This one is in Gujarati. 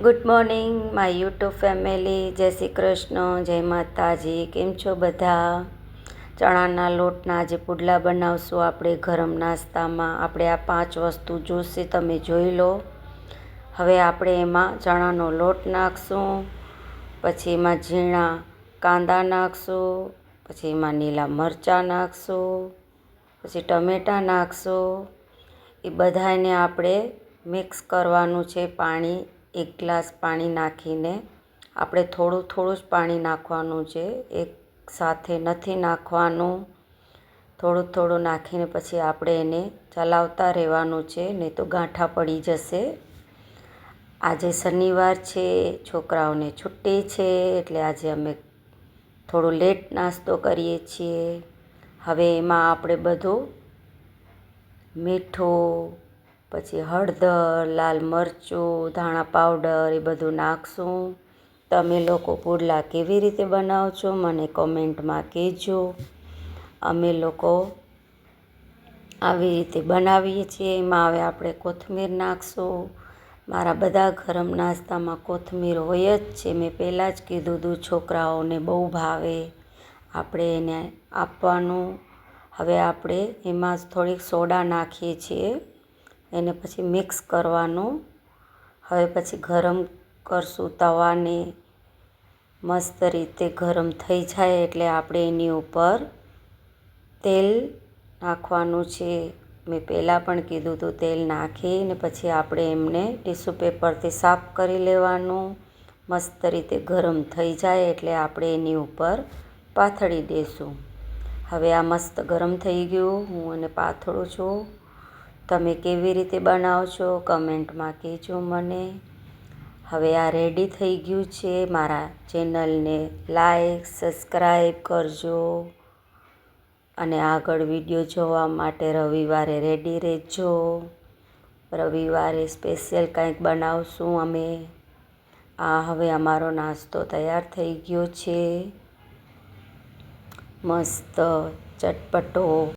Good morning my YouTube family જય શ્રી કૃષ્ણ, જય માતાજી. કેમ છો બધા? ચણાના લોટના આજે પુડલા બનાવશું આપણે ગરમ નાસ્તામાં. આપણે આ પાંચ વસ્તુ જોશે, તમે જોઈ લો. હવે આપણે એમાં ચણાનો લોટ નાખશું, પછી એમાં ઝીણા કાંદા નાખશું, પછી એમાં લીલા મરચાં નાખશું, પછી ટમેટાં નાખશું. એ બધાને આપણે મિક્સ કરવાનું છે પાણી એક ગ્લાસ પાણી નાખીને આપણે થોડું થોડું જ પાણી નાખવાનું છે. એક સાથે નથી નાખવાનું. થોડું થોડું નાખીને પછી આપણે એને ચલાવતા રહેવાનું છે, નહીં તો ગાંઠા પડી જશે. આજે શનિવાર છે, છોકરાઓને છુટ્ટી છે, એટલે આજે અમે થોડો લેટ નાસ્તો કરીએ છીએ. હવે એમાં આપણે બધું મીઠું પછી હળદર, લાલ મરચું, ધાણા પાવડર, એ બધું નાખશું. તમે લોકો પુડલા કેવી રીતે બનાવો છો મને કોમેન્ટમાં કહેજો. અમે લોકો આવી રીતે બનાવીએ છીએ. એમાં હવે આપણે કોથમીર નાખશું. મારા બધા ગરમ નાસ્તામાં કોથમીર હોય જ છે. મેં પહેલાં જ કીધું હતું છોકરાઓને બહુ ભાવે. આપણે એને આપવાનું. હવે આપણે એમાં થોડીક સોડા નાખીએ છીએ. એને પછી મિક્સ કરવાનું. હવે પછી ગરમ કરશું તવાને. મસ્ત રીતે ગરમ થઈ જાય એટલે આપણે એની ઉપર તેલ નાખવાનું છે. મેં પહેલાં પણ કીધું હતું તેલ નાખીને પછી આપણે એમને ટીશ્યુ પેપરથી સાફ કરી લેવાનું. મસ્ત રીતે ગરમ થઈ જાય એટલે આપણે એની ઉપર પાથળી દઈશું હવે આ મસ્ત ગરમ થઈ ગયું. હું એને પાથળું છું. તમે કેવી રીતે બનાવો છો? કમેન્ટમાં કહેજો મને. હવે આ રેડી થઈ ગયું છે. મારા ચેનલને લાઈક, સબસ્ક્રાઈબ કરજો. અને આગળ વીડિયો જોવા માટે રવિવારે રેડી રહેજો. રવિવારે સ્પેશિયલ કંઈક બનાવશું અમે. આ હવે અમારો નાસ્તો તૈયાર થઈ ગયો છે. મસ્ત ચટપટો.